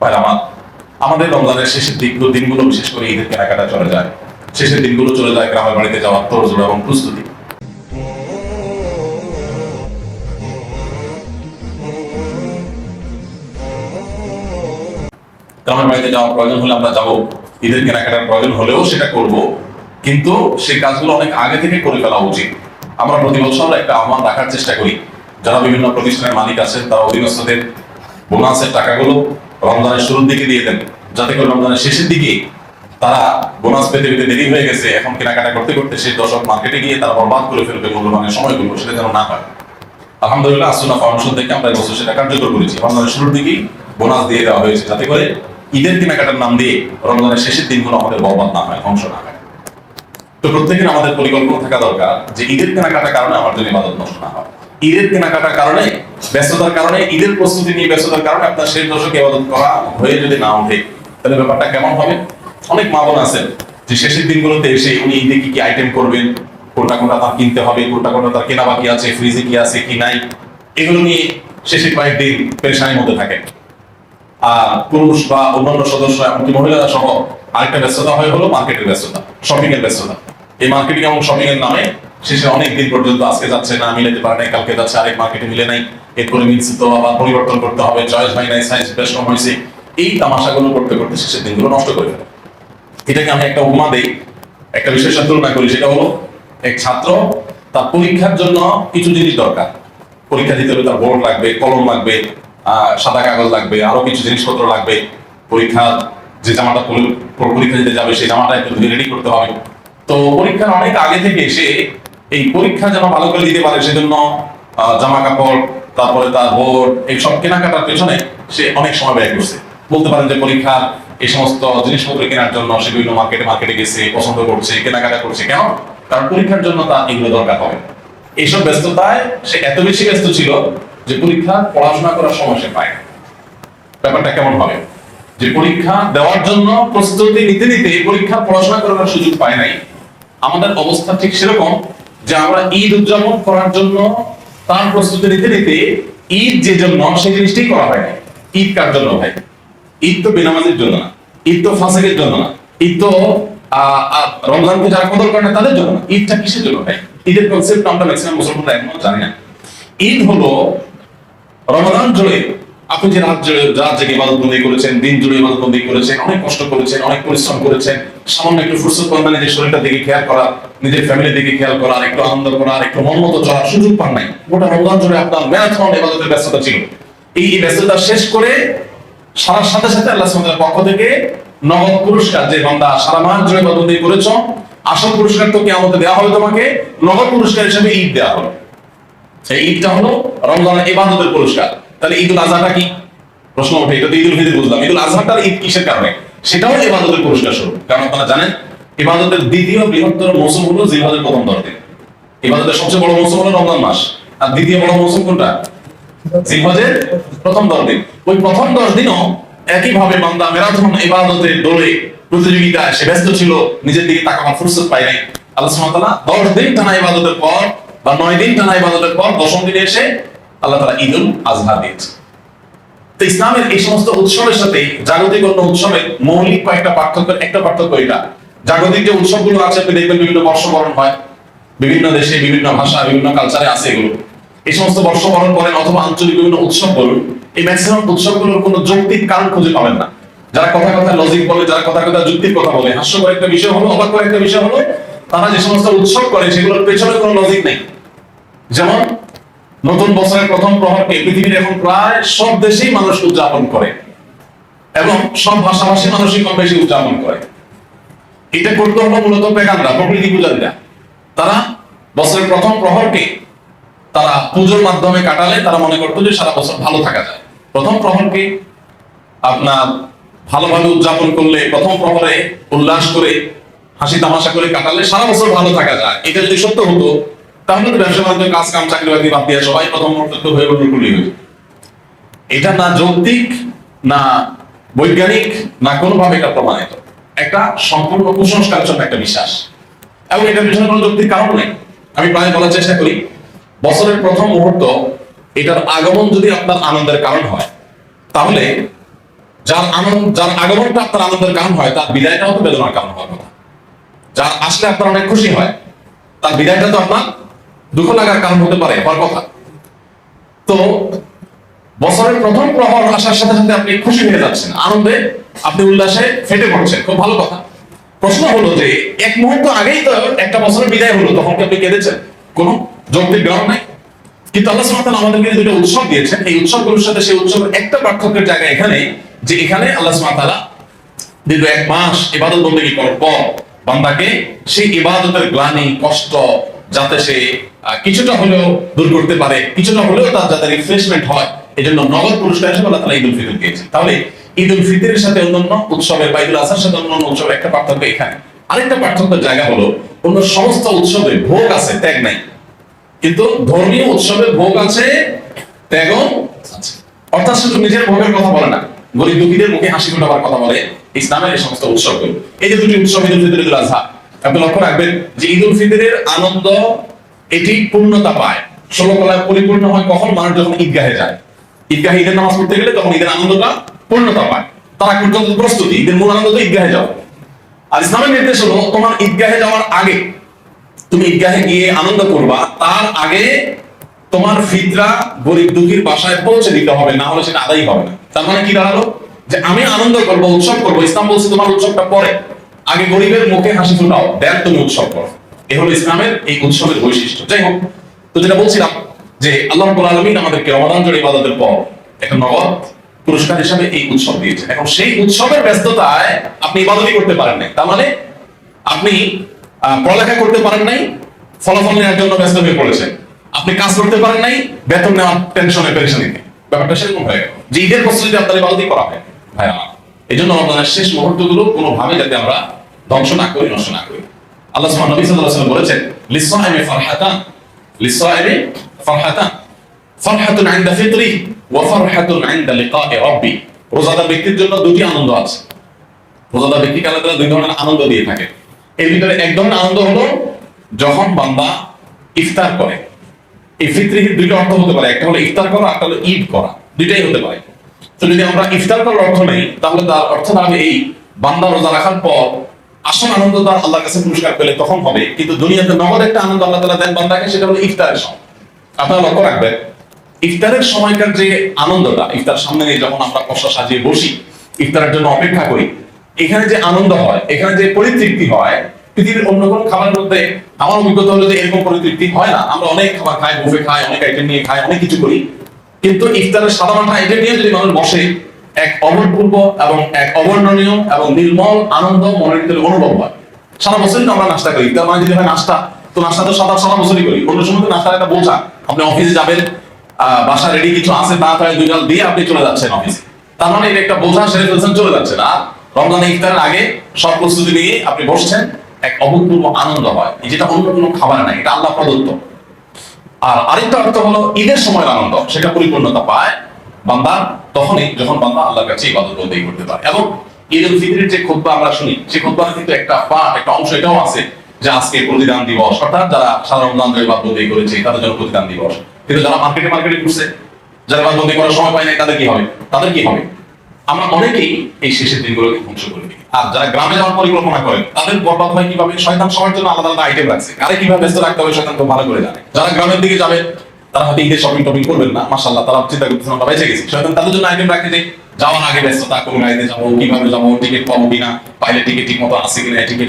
ভাই আমাদের রমজানের শেষের দিকগুলো, দিনগুলো বিশেষ করে ঈদের কেনাকাটা চলে যায়। শেষের দিনগুলো চলে যায় গ্রামের বাড়িতে যাওয়ার তোড়জোড় এবং প্রস্তুতি। গ্রামের বাড়িতে যাওয়ার প্রয়োজন হলে আমরা যাব। ঈদের কেনাকাটার প্রয়োজন হলেও সেটা করব। কিন্তু সেই কাজগুলো অনেক আগে থেকে করে ফেলা উচিত। আমরা প্রতি বছর একটা আহ্বান রাখার চেষ্টা করি। যারা বিভিন্ন প্রতিষ্ঠানের মালিক আছেন, তারা অধীনস্থদের বোনাসের টাকাগুলো রমজানের শুরুর দিকে দিয়ে দেন। যাতে করে রমজানের শেষের দিকে তারা বোনাস পেতে পেতে দেরি হয়ে গেছে, এখন কেনাকাটা করতে করতে সেই দশক মার্কেটে গিয়ে তারা বরবাদ করে ফেলবে মূল্যবানের সময়গুলো, সেটা যেন না হয়। আলহামদুলিল্লাহ আসুনা ফাউন্ডেশন থেকে আমরা এবছর সেটা কার্যকর করেছি। রমজানের শুরুর দিকেই বোনাস দিয়ে দেওয়া হয়েছে, যাতে করে ঈদের কেনাকাটার নাম দিয়ে রমজানের শেষের দিনগুলো আমাদের বরবাদ না হয়, ধ্বংস না হয়। তো প্রত্যেকের আমাদের পরিকল্পনা থাকা দরকার যে ঈদের কেনাকাটার কারণে আমার জন্য ইবাদত নষ্ট না হয়। ঈদের কেনাকাটার কারণে ব্যস্ততার কারণে, ঈদের প্রস্তুতি নিয়ে ব্যস্ততার কারণে আপনার শেষ দশকে ইবাদত করা হয়ে যদি না ওঠে, তাহলে ব্যাপারটা কেমন হবে? অনেক মা বোন আছেন যে শেষের দিনগুলোতে এসে উনি ঈদে কি কি আইটেম করবেন, কোনটা কোনটা তার কিনতে হবে, কোনটা কোনটা তার কেনা বাকি আছে ফ্রিজে কি আছে, কি নাই, এগুলো নিয়ে শেষের কয়েকদিন পেরেশানির মধ্যে থাকে আর পুরুষ বা অন্যান্য সদস্য, এমনকি মহিলারা সহ আরেকটা ব্যস্ততা হয়ে হলো মার্কেটের ব্যস্ততা শপিং এর ব্যস্ততা। এই মার্কেটিং এবং শপিং এর নামে শেষে অনেক দিন পর্যন্ত আজকে যাচ্ছে না মিলাতে পারে নাই, কালকে যাচ্ছে, আরেক মার্কেটে মিলে নাই। এরপরে মিলছে তো আবার পরিবর্তন করতে হবে চয়েস হয় নাই সাইজ বেশ কম হয়েছে। এই তামাশাগুলো করতে করতে শেষের দিনগুলো নষ্ট করে ফেলে। এটাকে আমি একটা উপমা দেই, একটা বিশেষণ তুলনা করি, সেটা হলো, এক ছাত্র তার পরীক্ষার জন্য কিছু জিনিস দরকার। পরীক্ষা দিতে হলে তার বোর্ড লাগবে, কলম লাগবে সাদা কাগজ লাগবে, আরও কিছু জিনিসপত্র লাগবে। পরীক্ষার যে জামাটা পরীক্ষা দিতে যাবে, সেই জামাটা একটু রেডি করতে হবে। তো পরীক্ষার অনেক আগে থেকে সে এই পরীক্ষা যেন ভালো করে দিতে পারে, সেজন্য জামা কাপড় তারপরে তার বোর্ড এই সব কেনাকাটার পেছনে সে অনেক সময় ব্যয় করছে। বলতে পারেন যে পরীক্ষার এই সমস্ত জিনিসপত্র কেনার জন্য সে বিভিন্ন মার্কেটে মার্কেটে গেছে, পছন্দ করছে, কেনাকাটা করছে। কেন? কারণ পরীক্ষার জন্য তার এগুলো দরকার হবে। এইসব ব্যস্ততায় সে এত বেশি ব্যস্ত ছিল যে পরীক্ষা পড়াশোনা করার সময় সে পায় ব্যাপারটা কেমন হবে? যে পরীক্ষা দেওয়ার জন্য প্রস্তুতি নিতে নিতে পরীক্ষা পড়াশোনা করার সুযোগ পায় নাই। আমাদের অবস্থা ঠিক সেরকম যে আমরা ঈদ উদযাপন করার জন্য তার প্রস্তুতি নিতে নিতে ঈদ যে জন্য, সেই জিনিসটাই করা হয় ঈদ কার জন্য ভাই? ঈদ তো বেনামাজির জন্য না। ঈদ তো ফাঁসেকের জন্য না। ঈদ তো রমজানকে যারা কদর করে না, তাদের জন্য ঈদটা কিসের জন্য ভাই? ঈদের কনসেপ্ট আমরা ম্যাক্সিমাম মুসলমানরা এখনও জানি না। ঈদ হলো রমজান জুড়ে আপনি যে রাত রাত জেগে ইবাদতবন্দি করেছেন, দিন জুড়ে ইবাদতবন্দি করেছেন, অনেক কষ্ট করেছেন, অনেক পরিশ্রম করেছেন, সামান্য একটু ফুরসত পান না নিজের শরীরটার দিকে খেয়াল করা, নিজের ফ্যামিলির দিকে খেয়াল করা একটু আনন্দ করা একটু মন মতো চলার সুযোগ পান নাই। গোটা রমজান জুড়ে আপনার ম্যারাথন ইবাদতের ব্যস্ততা ছিল। এই ব্যস্ততা শেষ করে সারার সাথে সাথে আল্লাহ সুবহানাহু পক্ষ থেকে নগদ পুরস্কার, যে বান্দা সারা মাস জুড়ে ইবাদতবন্দি করেছ, আসল পুরস্কার তো কিয়ামতে দেওয়া হবে তোমাকে, নগদ পুরস্কার হিসেবে ঈদ দেওয়া হবে। এই ঈদটা হলো রমজানের ইবাদতের পুরস্কার। তাহলে ঈদুল আজহাটা কি? প্রশ্ন ওঠে, এটা তো ঈদুল ফিতর বুঝলাম। ঈদুল আজহাটার ঈদ কিসের কারণে? সেটাও ইবাদতের পুরস্কার স্বরূপ। কারণ আপনারা জানেন, ইবাদতের দ্বিতীয় বৃহত্তর মৌসুম হলো জিলহজের প্রথম দশ দিন ইবাদতের সবচেয়ে বড় মৌসুম হলো রমজান মাস। আর দ্বিতীয় বড় মৌসুম কোনটা? জিলহজের প্রথম দশ দিন ওই প্রথম দশ দিনও একইভাবে বান্দা মেরাথন ইবাদতের দৌড়ে প্রতিযোগিতায় সে ব্যস্ত ছিল, নিজের দিকে তাকানোর ফুরসত পায় নাই। আল্লাহ সুবহানাহু ওয়া তাআলা 10 দিন টানা ইবাদতের পর বা 9 দিন টানা ইবাদতের পর দশম দিনে এসে আল্লাহ তাআলা ঈদুল আজহা দিয়েছে। তো ইসলামের এই সমস্ত উৎসবের সাথে জাগতিক অন্য উৎসবের মৌলিক কয়েকটা পার্থক্য একটা পার্থক্য এটা। জাগতিক যে উৎসবগুলো আছে, আপনি দেখবেন বিভিন্ন বর্ষবরণ হয়। বিভিন্ন দেশে বিভিন্ন ভাষা, বিভিন্ন কালচারে আছে এগুলো। এই সমস্ত বর্ষবরণ করেন অথবা আঞ্চলিক বিভিন্ন উৎসব বলুন, এই ম্যাক্সিমাম উৎসবগুলোর কোনো যৌক্তিক কারণ খুঁজে পাবেন না। যারা কথা কথা লজিক বলে, যারা কথা কথা যুক্তির কথা বলে, হাস্যকর একটা বিষয় হলো অবাক একটা বিষয় হলো, তারা যে সমস্ত উৎসব করে, সেগুলোর পেছনে কোনো লজিক নেই। যেমন নতুন বছরের প্রথম প্রহরকে পৃথিবীর এখন প্রায় সব দেশেই মানুষ উদযাপন করে। এবং সব ভাষাভাষী মানুষই কম বেশি উদযাপন করে। এটা করতে হলো মূলত পেগানরা প্রকৃতি পূজারীরা। তারা বছরের প্রথম প্রহরকে তারা পুজোর মাধ্যমে কাটালে, তারা মনে করতো যে সারা বছর ভালো থাকা যায়। প্রথম প্রহরকে আপনার ভালোভাবে উদযাপন করলে, প্রথম প্রহরে উল্লাস করে, হাসি তামাশা করে কাটালে সারা বছর ভালো থাকা যায়। এটা যদি সত্য হতো তাহলে ব্যবসা বাণিজ্য কাজ কাম, চাকরি বাকরি বাদ দিয়ে সবাই প্রথম হয়ে উল্টুলি হতো এটা না যৌক্তিক, না বৈজ্ঞানিক, না কোনোভাবে এটা প্রমাণিত। একটা সম্পূর্ণ কুসংস্কার জন্য একটা বিশ্বাস। এবং এটার পিছনে কোনো যৌক্তিক কারণ নেই। আমি প্রায় বলার চেষ্টা করি, বছরের প্রথম মুহূর্ত এটার আগমন যদি আপনার আনন্দের কারণ হয়, তাহলে যার আনন্দ, যার আগমনটা আপনার আনন্দের কারণ হয়, তার বিদায়টাও তো বেদনার কারণ হওয়ার কথা। যার আসলে আপনার অনেক খুশি হয়, তার বিদায়টা তো আপনার দুঃখ লাগার কারণ হতে পারে, হওয়ার কথা। তো বছরের প্রথম প্রহর আসার সাথে সাথে আপনি খুশি হয়ে যাচ্ছেন, আনন্দে আপনি উল্লাসে ফেটে পড়ছেন, খুব ভালো কথা। প্রশ্ন হলো যে, এক মুহূর্ত আগেই তো একটা বছরের বিদায় হলো, তখন কি আপনি কেঁদেছেন? কোনো যৌক্তিক গ্রাউন্ড নাই? কিন্তু আল্লাহ সুবহানাহু আমাদেরকে দুটো উৎসব দিয়েছেন, এই উৎসবগুলোর সাথে সেই উৎসবের একটা পার্থক্যের জায়গা এখানে, যে এখানে আল্লাহ সুবহানাহু তাআলা দীর্ঘ এক মাস ইবাদত বন্দেগী করার পর বান্দাকে সেই ইবাদতের গ্লানি, কষ্ট যাতে সে কিছুটা হলেও দূর করতে পারে, কিছুটা হলেও তার যাতে রিফ্রেশমেন্ট হয় এই জন্য নগদ পুরস্কার হিসেবে আল্লাহ ঈদ উল ফিতর দিয়েছেন। তাহলে ঈদ উল ফিতরের সাথে অন্যান্য উৎসবের বা ঈদুল আজহার সাথে অন্যান্য উৎসবের একটা পার্থক্য এখানে। আরেকটা পার্থক্যের জায়গা হলো, অন্য সমস্ত উৎসবে ভোগ আছে, ত্যাগ নাই। কিন্তু ধর্মীয় উৎসবে ভোগ আছে ত্যাগ আছে। অর্থাৎ শুধু নিজের ভোগের কথা বলে না। গরিব দুঃখীদের মুখে হাসি ফোটাবার কথা বলে ইসলামের এই সমস্ত উৎসবগুলো। এই যে দুটি উৎসব, ঈদুল ফিতর, ঈদুল আজহা। আপনি লক্ষ্য রাখবেন যে ঈদুল ফিতরের আনন্দ এটি পূর্ণতা পায়। ষোলো কলায় পরিপূর্ণ হয় কখন? মানুষ যখন ঈদগাহে যায়। ঈদগাহে ঈদের নামাজ পড়তে গেলে তখন ঈদের আনন্দটা পূর্ণতা পায়। তারা পর্যন্ত প্রস্তুতি, ঈদের মূল আনন্দ তো ঈদগাহে যাও আর ইসলামের নির্দেশ হলো, তোমার ঈদগাহে যাওয়ার আগে তুমি ঈদগাহে গিয়ে আনন্দ করবা, তার আগে তোমার ফিতরা গরিব দুঃখীর বাসায় পৌঁছে দিতে হবে, না হলে সেটা আদায় হবে না। তার মানে কি দাঁড়াল? যে আমি আনন্দ করব, উৎসব করব, ইসলাম বলছে তোমার উৎসবটা পরে। আগে গরিবের মুখে হাসি ফোটাও, দেন তুমি উৎসব করো। এ হলো ইসলামের এই উৎসবের বৈশিষ্ট্য। যাই হোক, তো যেটা বলছিলাম যে আল্লাহ রাব্বুল আলামিন আমাদেরকে রমাদান জোড়ে ইবাদতের পর এখন নগদ পুরস্কার হিসাবে এই উৎসব দিয়েছে এখন সেই উৎসবের ব্যস্ততায় আপনি ইবাদতই করতে পারেন না তার মানে আপনি পড়ালেখা করতে পারেন নাই, ফলাফল নেওয়ার জন্য ব্যস্ত হয়ে পড়েছেন। আপনি কাজ করতে পারেন নাই, বেতন নেওয়ার টেনশনে পেরেশানিতে ব্যাপারটা সেরকম হয়ে গেল। যে ঈদের প্রস্তুতি আপনার ইবাদতই করা হয়। ভাই আমার এই জন্য রমজানের শেষ মুহূর্তগুলো কোনোভাবে যাতে আমরা ধ্বংস না করি, নষ্ট না করি। আল্লাহ নবী ফিতরি ওয়া রোজাদার ব্যক্তির জন্য দুটি আনন্দ আছে। রোজাদার দুই ধরনের আনন্দ দিয়ে থাকে? এর ভিতরে এক ধরনের আনন্দ হলো যখন বান্দা ইফতার করে। এই দুইটা অর্থ হতে পারে। একটা হলো ইফতার করা, একটা হলো ঈদ করা। দুইটাই হতে পারে। তো যদি আমরা ইফতার করার অর্থ নেই, তাহলে তার অর্থ দাঁড়াবে এই, বান্দা রোজা রাখার পর আসল আনন্দ তার আল্লাহর কাছে পুরস্কার পেলে তখন হবে, কিন্তু দুনিয়াতে নগদ একটা আনন্দ আল্লাহ তাআলা দেন বান্দাকে, সেটা হলো ইফতারের সময়। আপনারা লক্ষ্য রাখবেন, ইফতারের সময়কার যে আনন্দটা, ইফতার সামনে নিয়ে যখন আমরা কষা সাজিয়ে বসি, ইফতারের জন্য অপেক্ষা করি, এখানে যে আনন্দ হয়, এখানে যে পরিতৃপ্তি হয়, পৃথিবীর অন্য কোনো খাবারের মধ্যে আমার অভিজ্ঞতা হলো যে এরকম পরিতৃপ্তি হয় না। আমরা অনেক খাবার খাই, বুফে খাই, অনেক আইটেম নিয়ে খাই, অনেক কিছু করি, কিন্তু ইফতারের সাধারণ আইটেম নিয়ে যদি মানুষ বসে এক অভূতপূর্ব এবং এক অবর্ণনীয় এবং নির্মল, আনন্দ মনের ভিতরে অনুভব হয়। সারা বছরই তো আমরা নাস্তা করি। তার মানে যদি হয় নাস্তা, তো নাস্তা তো সাদা সারা বছরই করি। অন্য সময় তো নাস্তার একটা বোঝা। আপনি অফিসে যাবেন বাসা রেডি কিছু আছে, না তাহলে দুই ডাল দিয়ে আপনি চলে যাচ্ছেন অফিসে তার মানে এটা একটা বোঝা সেরে ফেলছেন চলে যাচ্ছেন। আর রমজান ইফতারের আগে সব প্রস্তুতি নিয়ে আপনি বসছেন, এক অভূতপূর্ব আনন্দ হয়। এই যেটা অন্য কোনো খাবার নাই, এটা আল্লাহ প্রদত্ত। আর আরেকটা অর্থ হলো ঈদের সময় আনন্দ, সেটা পরিপূর্ণতা পায়। বান্দা তখনই যখন বান্দা আল্লাহর কাছে ইবাদত বন্দেগী করতে পারে। এবং ঈদ উল ফিতরের যে খুতবা আমরা শুনি সেই খুতবার কিন্তু একটা পার্ট একটা অংশ এটাও আছে যে আজকে প্রতিদান দিবস। অর্থাৎ যারা সারা রমজান ধরে ইবাদত বন্দেগী করেছে, তাদের জন্য প্রতিদান দিবস। কিন্তু যারা মার্কেটে মার্কেটে ঘুরছে, যারা ইবাদত বন্দেগী করার সময় পায় নাই, তাদের কি হবে? তাদের কি হবে? আমরা অনেকেই এই শেষের দিনগুলোকে ধ্বংস করে দিই। আর যারা গ্রামে যাওয়ার পরিকল্পনা করেন, তাদের বরবাদ হয় কীভাবে? শয়তান সবার জন্য আলাদা আলাদা আইটেম রাখছে। কারে কীভাবে ব্যস্ত রাখতে হবে, শয়তান তো ভালো করে জানে। যারা গ্রামের দিকে যাবে তারা যাওয়ার আগে ব্যস্ততা, কোন গাড়িতে যাব, কীভাবে যাব টিকিট পাবো কিনা, পাইলে টিকিট ঠিক মতো আসে কিনা টিকিট